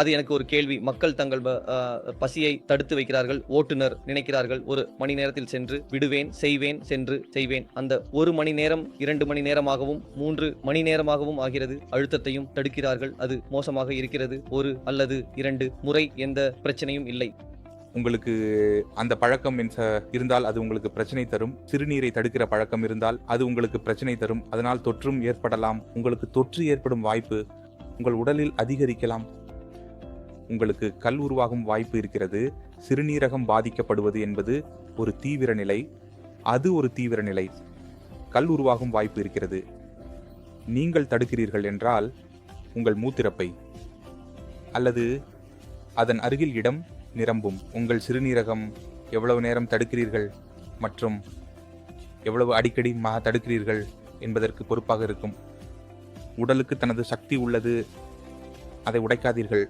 அது எனக்கு ஒரு கேள்வி. மக்கள் தங்கள் பசியை தடுத்து வைக்கிறார்கள் ஓட்டுநர் நினைக்கிறார்கள். ஒரு மணி நேரத்தில் சென்று விடுவேன் செய்வேன் சென்று செய்வேன். அந்த ஒரு மணி நேரம் இரண்டு மணி நேரமாகவும் மூன்று மணி நேரமாகவும் ஆகிறது. அழுத்தத்தையும் தடுக்கிறார்கள். அது மோசமாக இருக்கிறது. ஒரு அல்லது இரண்டு முறை எந்த பிரச்சனையும் இல்லை. உங்களுக்கு அந்த பழக்கம் இருந்தால் அது உங்களுக்கு பிரச்சனை தரும். சிறுநீரை தடுக்கிற பழக்கம் இருந்தால் அது உங்களுக்கு பிரச்சனை தரும். அதனால் தொற்றும் ஏற்படலாம். உங்களுக்கு தொற்று ஏற்படும் வாய்ப்பு உங்கள் உடலில் அதிகரிக்கலாம். உங்களுக்கு கல் உருவாகும் வாய்ப்பு இருக்கிறது. சிறுநீரகம் பாதிக்கப்படுவது என்பது ஒரு தீவிர நிலை. அது ஒரு தீவிர நிலை. கல் உருவாகும் வாய்ப்பு இருக்கிறது. நீங்கள் தடுக்கிறீர்கள் என்றால் உங்கள் மூத்திரப்பை அல்லது அதன் அருகில் இடம் நிரம்பும். உங்கள் சிறுநீரகம் எவ்வளவு நேரம் தடுக்கிறீர்கள் மற்றும் எவ்வளவு அடிக்கடி மா தடுக்கிறீர்கள் என்பதற்கு பொறுப்பாக இருக்கும். உடலுக்கு தனது சக்தி உள்ளது. அதை உடைக்காதீர்கள்.